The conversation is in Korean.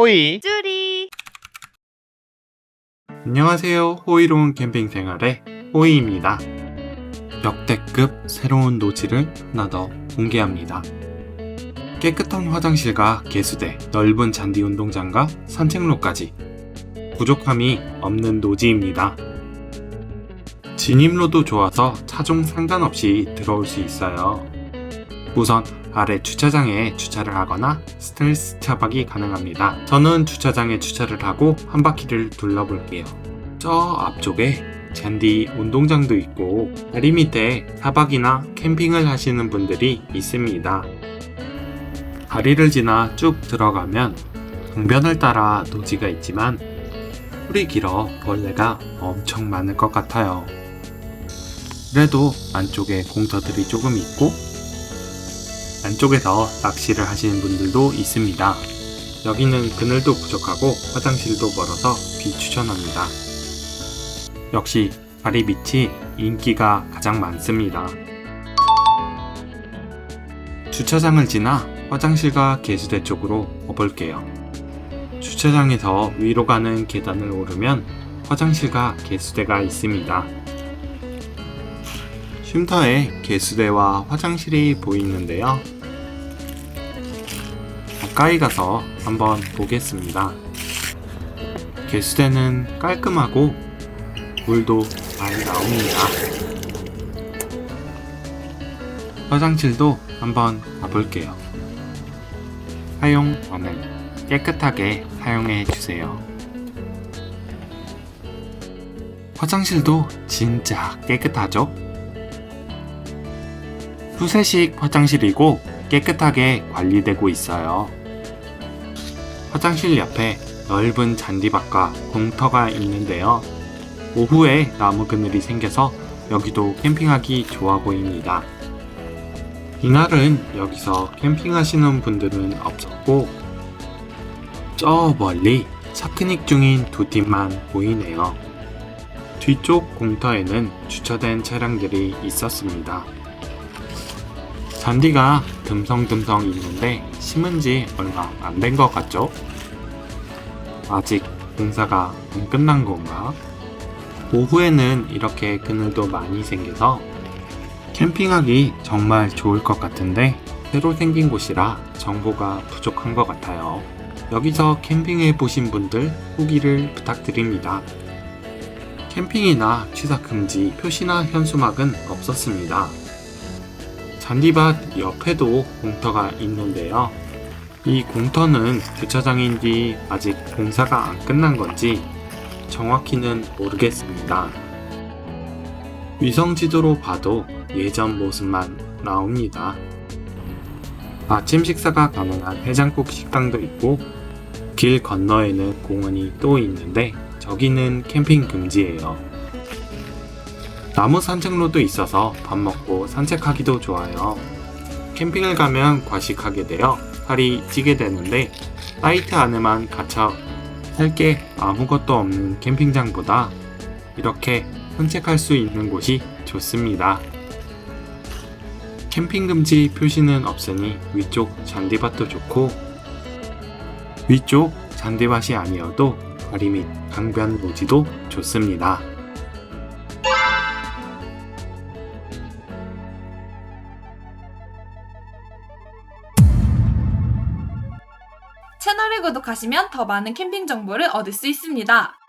호이 쭈리 안녕하세요. 호의로운 캠핑 생활의 호의입니다. 역대급 새로운 노지를 하나 더 공개합니다. 깨끗한 화장실과 개수대, 넓은 잔디 운동장과 산책로까지 부족함이 없는 노지입니다. 진입로도 좋아서 차종 상관없이 들어올 수 있어요. 우선 아래 주차장에 주차를 하거나 스텔스 차박이 가능합니다. 저는 주차장에 주차를 하고 한 바퀴를 둘러볼게요. 저 앞쪽에 잔디 운동장도 있고 다리 밑에 차박이나 캠핑을 하시는 분들이 있습니다. 다리를 지나 쭉 들어가면 강변을 따라 노지가 있지만 풀이 길어 벌레가 엄청 많을 것 같아요. 그래도 안쪽에 공터들이 조금 있고 안쪽에서 낚시를 하시는 분들도 있습니다. 여기는 그늘도 부족하고 화장실도 멀어서 비추천합니다. 역시 다리 밑이 인기가 가장 많습니다. 주차장을 지나 화장실과 개수대 쪽으로 가볼게요. 주차장에서 위로 가는 계단을 오르면 화장실과 개수대가 있습니다. 쉼터에 개수대와 화장실이 보이는데요. 가까이 가서 한번 보겠습니다. 개수대는 깔끔하고 물도 많이 나옵니다. 화장실도 한번 가볼게요. 사용 전은 깨끗하게 사용해 주세요. 화장실도 진짜 깨끗하죠? 푸세식 화장실이고 깨끗하게 관리되고 있어요. 화장실 옆에 넓은 잔디밭과 공터가 있는데요. 오후에 나무 그늘이 생겨서 여기도 캠핑하기 좋아 보입니다. 이날은 여기서 캠핑하시는 분들은 없었고, 저 멀리 차크닉 중인 두 팀만 보이네요. 뒤쪽 공터에는 주차된 차량들이 있었습니다. 잔디가 듬성듬성 있는데 심은 지 얼마 안 된 것 같죠? 아직 공사가 안 끝난 건가? 오후에는 이렇게 그늘도 많이 생겨서 캠핑하기 정말 좋을 것 같은데 새로 생긴 곳이라 정보가 부족한 것 같아요. 여기서 캠핑해 보신 분들 후기를 부탁드립니다. 캠핑이나 취사 금지 표시나 현수막은 없었습니다. 잔디밭 옆에도 공터가 있는데요. 이 공터는 주차장인지 아직 공사가 안 끝난 건지 정확히는 모르겠습니다. 위성 지도로 봐도 예전 모습만 나옵니다. 아침 식사가 가능한 해장국 식당도 있고 길 건너에는 공원이 또 있는데 저기는 캠핑 금지예요. 나무 산책로도 있어서 밥 먹고 산책하기도 좋아요. 캠핑을 가면 과식하게 되어 살이 찌게 되는데 사이트 안에만 갇혀 할 게 아무것도 없는 캠핑장보다 이렇게 산책할 수 있는 곳이 좋습니다. 캠핑 금지 표시는 없으니 위쪽 잔디밭도 좋고 위쪽 잔디밭이 아니어도 다리 및 강변 노지도 좋습니다. 채널을 구독하시면 더 많은 캠핑 정보를 얻을 수 있습니다.